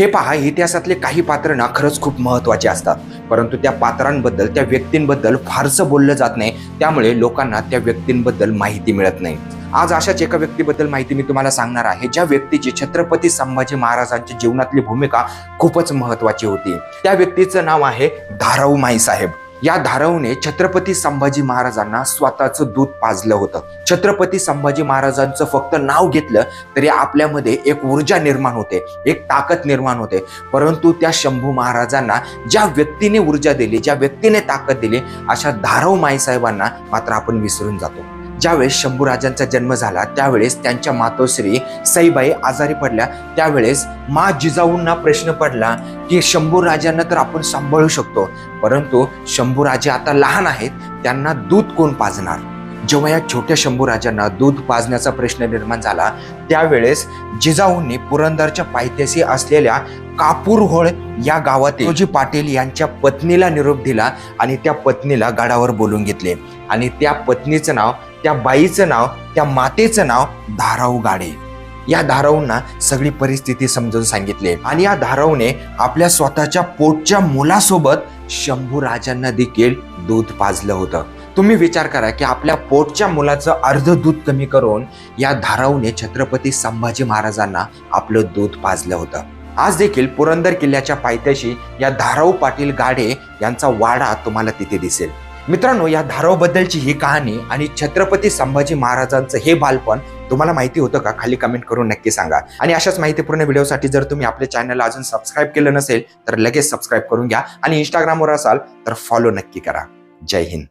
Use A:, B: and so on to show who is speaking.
A: हे पहा इतिहासातले काही पात्र ना खरंच खूप महत्त्वाचे असतात. परंतु त्या पात्रांबद्दल त्या व्यक्तींबद्दल फारसं बोललं जात नाही. त्यामुळे लोकांना त्या व्यक्तींबद्दल माहिती मिळत नाही. आज अशाच एका व्यक्तीबद्दल माहिती मी तुम्हाला सांगणार आहे ज्या व्यक्तीची छत्रपती संभाजी महाराजांच्या जीवनातली भूमिका खूपच महत्वाची होती. त्या व्यक्तीचं नाव आहे धाराऊ माई साहेब या धारवने छत्रपती संभाजी महाराजांना स्वतःचं दूध पाजलं होतं. छत्रपती संभाजी महाराजांचं फक्त नाव घेतलं तरी आपल्यामध्ये एक ऊर्जा निर्माण होते एक ताकद निर्माण होते. परंतु त्या शंभू महाराजांना ज्या व्यक्तीने ऊर्जा दिली ज्या व्यक्तीने ताकद दिली अशा धारव माईसाहेबांना मात्र आपण विसरून जातो. ज्यावेळेस शंभू राजांचा जन्म झाला त्यावेळेस त्यांच्या मातोश्री सईबाई आजारी पडल्या. त्यावेळेस मा जिजाऊंना प्रश्न पडला की शंभू राजांना तर आपण सांभाळू शकतो परंतु शंभू राजे आता लहान आहेत त्यांना दूध कोण पाजणार? जेव्हा या छोट्या शंभू राजांना दूध पाजण्याचा प्रश्न निर्माण झाला त्यावेळेस जिजाऊंनी पुरंदरच्या पायथ्याशी असलेल्या कापूरहोळ या गावातील रोजी पाटील यांच्या पत्नीला निरोप दिला आणि त्या पत्नीला गडावर बोलून घेतले. आणि त्या पत्नीचं नाव त्या बाईचं नाव त्या मातेचं नाव धाराऊ गाडे. या धाराऊंना सगळी परिस्थिती समजून सांगितले. आणि या धाराऊने आपल्या स्वतःच्या पोटच्या मुलासोबत शंभू राजांना देखील दूध पाजलं होतं. तुम्ही विचार करा की आपल्या पोटच्या मुलाचं अर्ध दूध कमी करून या धाराऊने छत्रपती संभाजी महाराजांना आपलं दूध पाजलं होतं. आज देखील पुरंदर किल्ल्याच्या पायथ्याशी या धाराऊ पाटील गाडे यांचा वाडा तुम्हाला तिथे दिसेल. मित्रांनो या धारावबद्दलची ही कहाणी आणि छत्रपती संभाजी महाराजांचं हे बालपण तुम्हाला माहिती होतं का? खाली कमेंट करून नक्की सांगा. आणि अशाच माहितीपूर्ण व्हिडिओसाठी जर तुम्ही आपल्या चॅनलला अजून सबस्क्राईब केलं नसेल तर लगेच सबस्क्राईब करून घ्या. आणि इंस्टाग्रामवर असाल तर फॉलो नक्की करा. जय हिंद.